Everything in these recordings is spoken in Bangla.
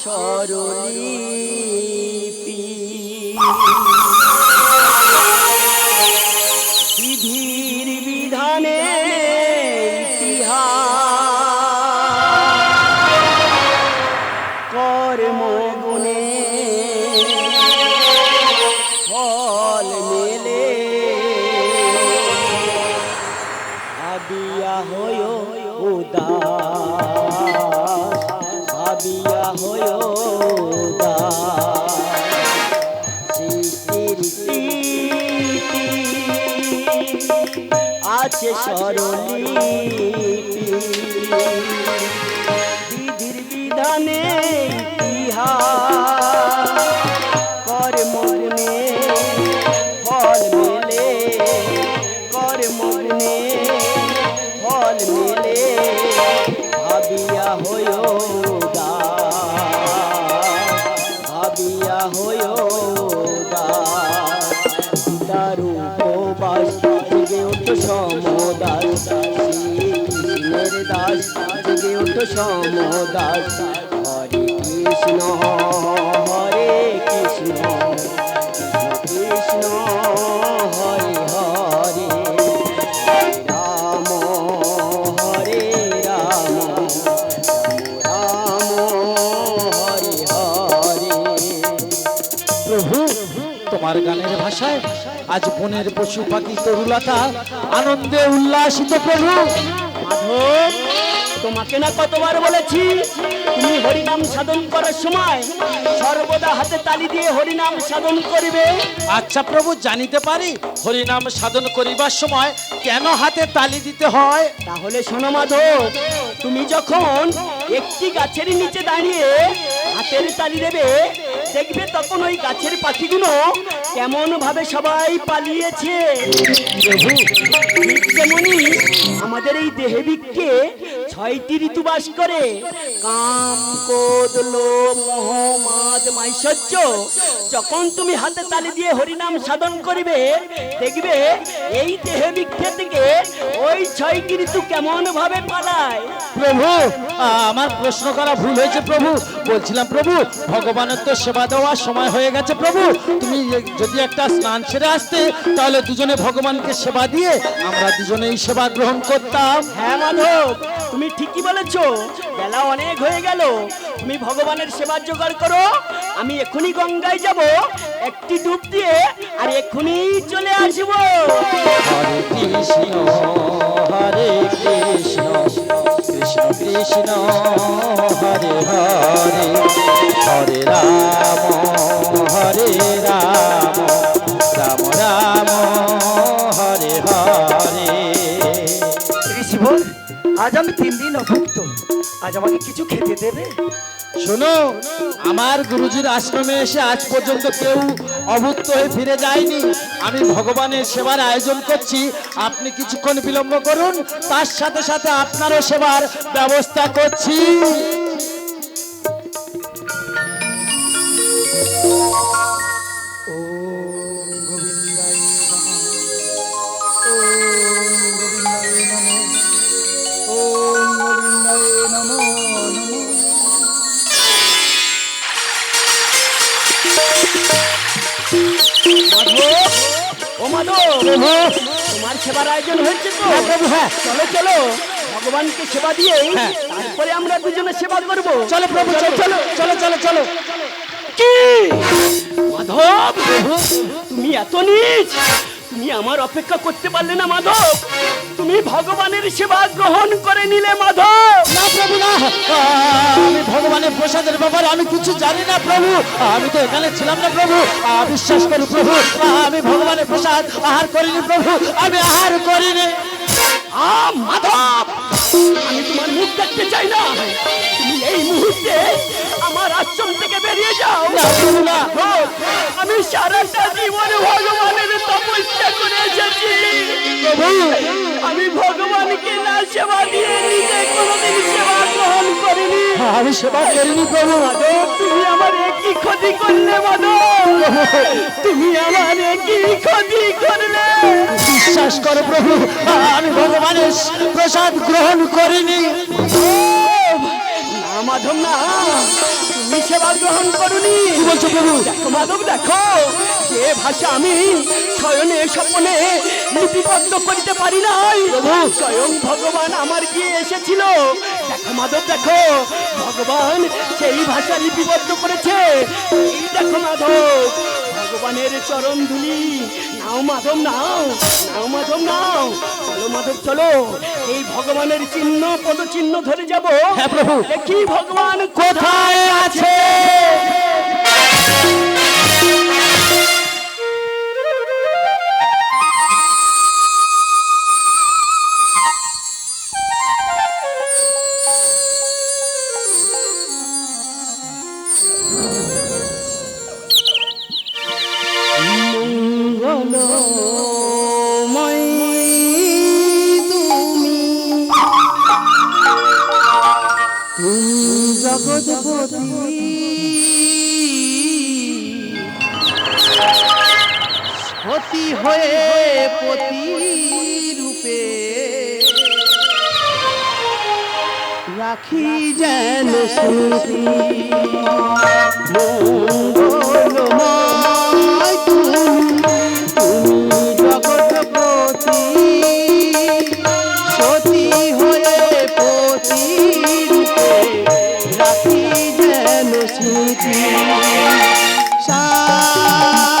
স্বরলিপি স্মৃতি আছে স্বরলিপি সমদাস দাস জেগে ওঠো সমদাস হরে কৃষ্ণ কৃষ্ণ হরে হরে রাম রাম রাম হরে হরে প্রভু, তোমার গানের ভাষায় আজ বনের পশু পাখি তরুলতা আনন্দে উল্লাসিত প্রভু। মাধব তোমাকে না কতবার বলেছি তুমি হরিনাম সাধন করার সময় সর্বদা হাতে তালি দিয়ে হরিনাম সাধন করিবে। আচ্ছা প্রভু জানিতে পারি হরিনাম সাধন করিবার সময় কেন হাতে তালি দিতে হয়? তাহলে শোনো মাধব তুমি যখন একটি গাছের নিচে দাঁড়িয়ে হাতের তালি দেবে, দেখবে তখন ওই গাছের পাখিগুলো কেমন ভাবে সবাই পালিয়েছে। আমাদের এই দেহে বিককে ছয়টি ঋতু বাস করে। কাম কোদ লোভ মোহ মাদ মাইশ্বর্য যখন তুমি হাতে তালি দিয়ে হরিনাম সাধন করিবে দেখবে এই দেহে বিক্ষে থেকে ওই ছয়টি ঋতু কেমন ভাবে পালায়। প্রভু আমার প্রশ্ন করা ভুল হয়েছে প্রভু। বলছিলাম প্রভু ভগবানের তো সেবা দেওয়ার সময় হয়ে গেছে প্রভু। তুমি যদি একটা স্নান সেরে আসতে তাহলে দুজনে ভগবানকে সেবা দিয়ে আমরা দুজনেই সেবা গ্রহণ করতাম। হ্যাঁ মাধব তুমি ঠিকই বলেছ। বেলা অনেক হয়ে গেল। তুমি ভগবানের সেবার জোগাড় করো। আমি এক্ষুনি গঙ্গায় যাব। একটি ডুব দিয়ে আর এক্ষুনি চলে আসব। হরে কৃষ্ণ হরে কৃষ্ণ কৃষ্ণ, হরে হরে। হরে রাম হরে রাম রাম রাম। আজ আমি তিন দিন অভুক্ত আজ আমাকে কিছু খেতে দেবে? শোনো, আমার গুরুজির আশ্রমে এসে আজ পর্যন্ত কেউ অভুক্ত হয়ে ফিরে যায়নি। আমি ভগবানের সেবার আয়োজন করছি। আপনি কিছুক্ষণ বিলম্ব করুন, তার সাথে সাথে আপনারও সেবার ব্যবস্থা করছি। ও মাধব তোমার সেবার আয়োজন হয়েছে তো। হ্যাঁ। চলো চলো ভগবানকে সেবা দিয়ে হ্যাঁ। তারপরে আমরা দুজনে সেবা করব। চলো প্রভু চলো চলো চলো চলো চলো। কি? মাধব তুমি এত নিচ তুমি আমার অপেক্ষা করতে পারলে না মাধব। তুমি ভগবানের সেবা গ্রহণ করে নিলে মাধব। না প্রভু না। আমি ভগবানের প্রসাদের ব্যাপারে আমি কিছু জানি না প্রভু। আমি তো এখানে ছিলাম না প্রভু। বিশ্বাস করি প্রভু। আমি ভগবানের প্রসাদ আহার করিনি প্রভু। আমি আহার করিনি। মাধব! আমি তোমার মুখ দেখতে চাই না। তুমি এই মুহূর্তে আমার আশ্রম থেকে বেরিয়ে যাও। না। মাধব, আমি সারাটা জীবনে ভগবানের তপস্যা করে এসেছি। প্রভু। আমি ভগবানকে না সেবা দিয়ে নিজে কোনোদিন সেবা গ্রহণ করিনি। আমি সেবা করিনি প্রভু। তুমি আমার একই ক্ষতি করলে মাধব তুমি আমার একই ক্ষতি করলে। বিশ্বাস করো প্রভু আমি ভগবানের প্রসাদ গ্রহণ করিনি। মাধব না। তুমি সেবা গ্রহণ করুনি। কি বলছো প্রভু? দেখো মাধব দেখো যে ভাষা আমি শয়নে স্বপ্নে লিপিবদ্ধ করিতে পারি নাই। স্বয়ং ভগবান আমার গিয়ে এসেছিল। দেখো মাধব দেখো ভগবান সেই ভাষা লিপিবদ্ধ করেছে। এই দেখো মাধব ভগবানের চরণ ধুলি। নাও মাধব নাও নাও মাধব নাও। চলো মাধব চলো। এই ভগবানের চিহ্ন পদচিহ্ন ধরে যাব। হ্যাঁ, প্রভু। কি ভগবান কোথায় আছে? সতী হয়ে পতি রূপে। রাখি যেন স্মৃতি মঙ্গলময় তুমি পতি রাখি যেন স্মৃতি ঘন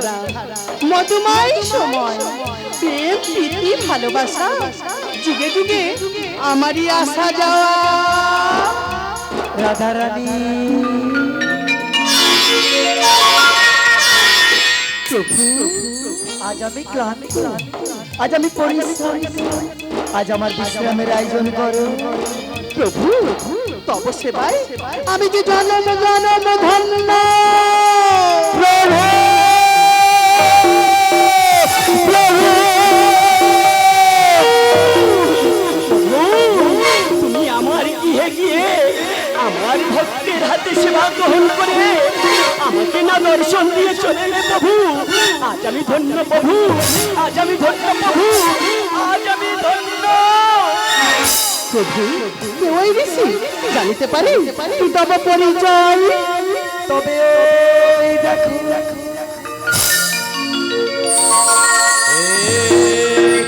ধারা। মধুময় সময়। প্রেম প্রীতি ভালোবাসা। যুগে যুগে আমারই আসা যাওয়া। রাধারানী প্রভু আজ আমি ক্লান্ত। আজ আমি পরিশ্রমী। আজ আমার বিশ্রামের আয়োজন করো। প্রভু তব সেবায় আমি যে জনম জনম ধন্য। প্রভু! প্রভু ওই ঋষি জানিতে পারি। তব পরিচয়, তবে দেখো।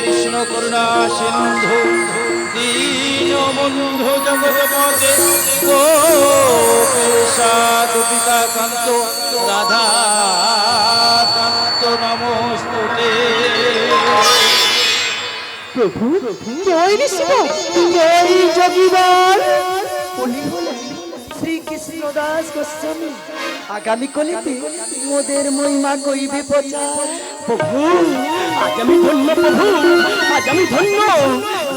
কৃষ্ণ করুণা সিন্ধু, দীন বন্ধু জগৎপতে গোপেশা গোপিকা কান্ত, রাধা কান্ত নমস্তুতে। প্রভু জয় ঋষভ জয় যোগীবার উনি হলেন শ্রীকৃষ্ণ দাস গোস্বামী আগামী কলিতে মোদের মহিমা কইবে প্রচার। প্রভু আজ আমি ধন্য প্রভু আজ আমি ধন্য।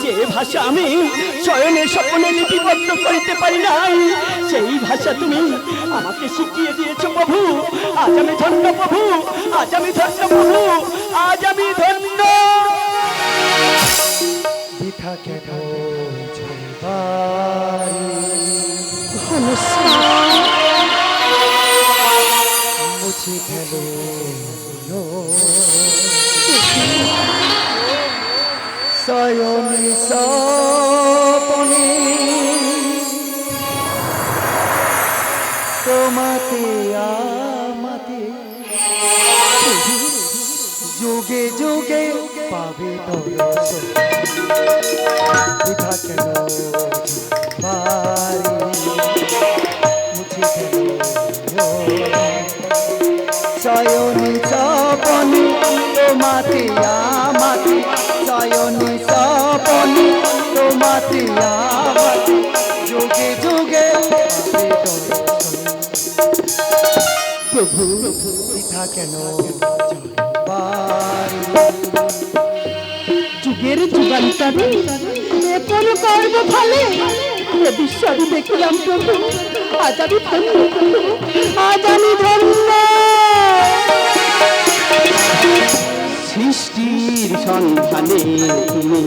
যে ভাষা আমি শয়নের স্বপ্নে লিপিবদ্ধ করিতে পারি নাই সেই ভাষা তুমি আমাকে শিখিয়ে দিয়েছ প্রভু। আজ আমি ধন্য প্রভু আজ আমি ধন্য প্রভু আজ আমি ধন্য। বৃথা কেন ঝলবারি মুছে গেল সয়নি সপনে যুগে যুগে পাবে দর্শন বৃথা কেন বাড়ি? মুছে গেল চয়নি সপনি তোমাতে আমাতে। চয়নি সপনি তোমাতে আমাতে। যুগে যুগে প্রভু বৃথা কেন বাড়ি যুগের যুগান্তরে কোন কর্ম ফলে এ বিশ্ব আমি দেখিলাম প্রভু। আজ আমি ধন্য। আজ আমি ধন্য। সৃষ্টির সন্ধানে তুমি।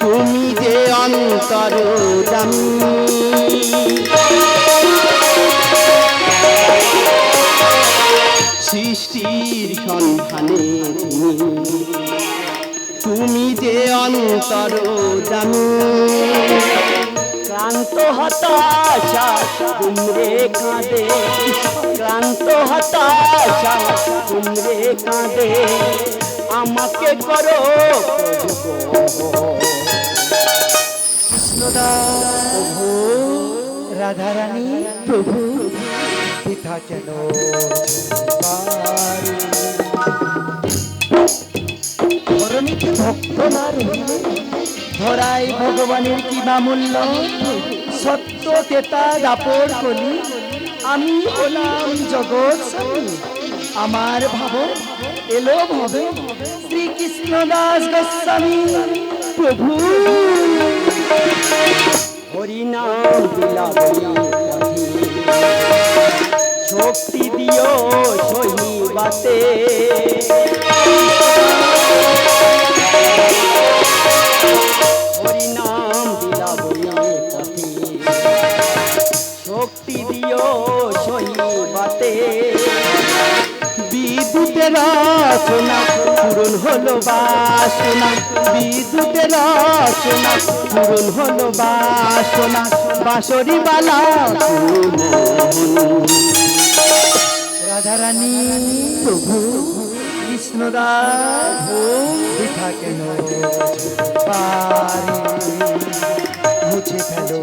তুমি যে অন্তর সৃষ্টির তুমি যে অন্তর জানো। ক্লান্ত হতাশা তুমরে কাঁদে। ক্লান্ত হতাশা তুমরে কাঁদে। আমাকে করো কৃষ্ণদাস রাধারানী, প্রভু। পিতা কেন? ভক্ত না ভগবানের কি বা মূল্য। সত্য তেতা দাপর কলি। আমি হলাম জগৎ আমার ভাব এলো ভবে। শ্রীকৃষ্ণ দাস গোস্বামী। প্রভু। হরিনাম শক্তি দিও সহিবাতে। বিদ্যুতের রচনা পূরণ হলো বাসনা। বিদ্যুতের রচনা পূরণ হলো বাসনা। বাঁশরি বালা রাধারানী প্রভু কৃষ্ণদাস বৃথা কেন পারি মুছে ফেলো।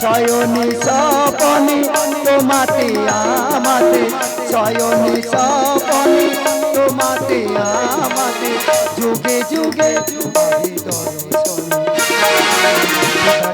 শয়নে সপনে তোমাতে আমাতে শয়নে সপনে তোমাতে আমাতে যুগে যুগে পাবে দর্শন বৃথা